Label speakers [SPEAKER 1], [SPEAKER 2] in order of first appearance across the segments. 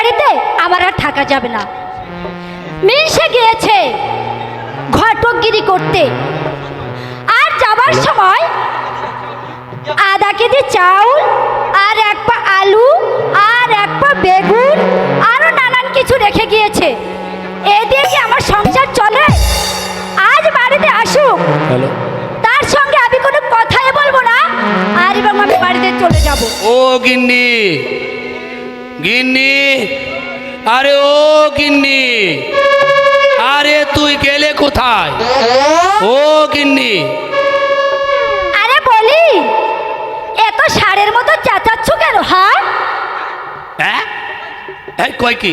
[SPEAKER 1] বাড়িতে আমার আর থাকা যাবে না। মিশে গিয়েছে ঘটকগিরি করতে। আর যাবার সময় আধা কেজি চাউল আর এক পা আলু আর এক পা বেগুন আরও নানান কিছু রেখে গিয়েছে। এ দিয়ে কি আমার সংসার চলে? আজ বাড়িতে আসুক।
[SPEAKER 2] হ্যালো।
[SPEAKER 1] তার সঙ্গে আমি কোনো কথাই বলব না। আর এবং আমি বাড়িতে চলে যাব।
[SPEAKER 2] ও গিন্নি। গিন্নি আরে ও গিন্নি আরে তুই গেলে কোথায়? ও গিন্নি।
[SPEAKER 1] আরে বলি এত সারের মতো চেঁচাচ্ছ কেন হ্যাঁ
[SPEAKER 2] হ্যাঁ? এই কয় কি?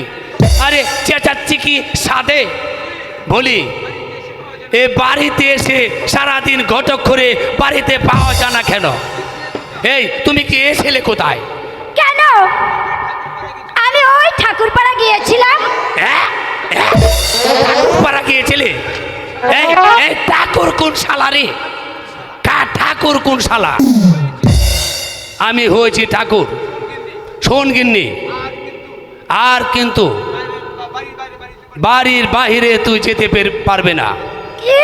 [SPEAKER 2] আরে চেঁচাচ্ছি কি সাদে? বলি এ বাড়িতে এসে সারাদিন ঘটক করে বাড়িতে পাওয়া জানা কেন? এই তুমি কি এসেলে কোথায়?
[SPEAKER 1] কেন? ঠাকুরপাড়া গিয়েছিলাম?
[SPEAKER 2] হ্যাঁ? হ্যাঁ? গিয়েছিলে? এই এই ঠাকুর কোন শালা রে? কা ঠাকুর কোন শালা? আমি হয়েছি ঠাকুর। শোন গিন্নি আর কিন্তু বাড়ির বাহিরে তুই যেতে পের- পারবে না।
[SPEAKER 1] কি?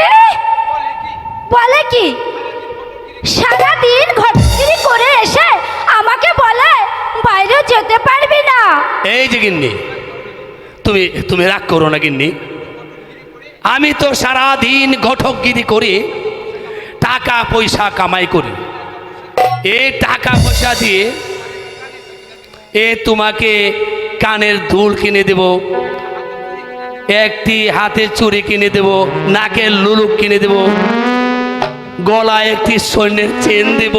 [SPEAKER 1] বলে কি? সারাদিন ঘটগিরি করে এসে আমাকে বলে বাইরে যেতে পারবি না
[SPEAKER 2] এই যে গিন্নি তুমি তুমি রাগ করো না গিন্নি। আমি তো সারাদিন ঘটকগিরি করে টাকা পয়সা কামাই করি। এই টাকা পয়সা দিয়ে এ তোমাকে কানের দুল কিনে দেব একটি হাতের চুড়ি কিনে দেব নাকের লুলুক কিনে দেব গলায় একটি স্বর্ণের চেন দেব।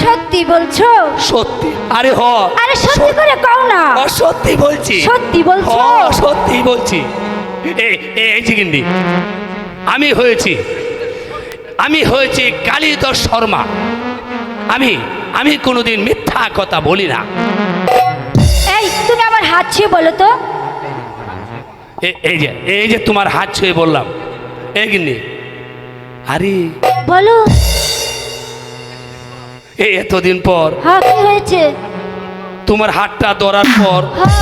[SPEAKER 1] সত্যি বলছো?
[SPEAKER 2] সত্যি। আরে হ।
[SPEAKER 1] আরে সত্যি করে কও না।
[SPEAKER 2] ও, সত্যি বলছি।
[SPEAKER 1] সত্যি বলছো?
[SPEAKER 2] সত্যি বলছি। এই গিন্নি আমি হয়েছি আমি হয়েছি কালীধর শর্মা। আমি আমি কোনোদিন মিথ্যা কথা বলি না।
[SPEAKER 1] এই তুমি আমার হাত ছুঁয়ে বলো তো।
[SPEAKER 2] এই যে এই যে তোমার হাত ছুঁয়ে বললাম। এই গিন্নি আরে
[SPEAKER 1] বলো।
[SPEAKER 2] এই এতদিন পর
[SPEAKER 1] হ্যাঁ হয়েছে?
[SPEAKER 2] তোমার হাতটা ধরার পর
[SPEAKER 1] হ্যাঁ।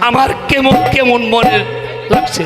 [SPEAKER 2] আমার কেমন কেমন মনে লাগছে?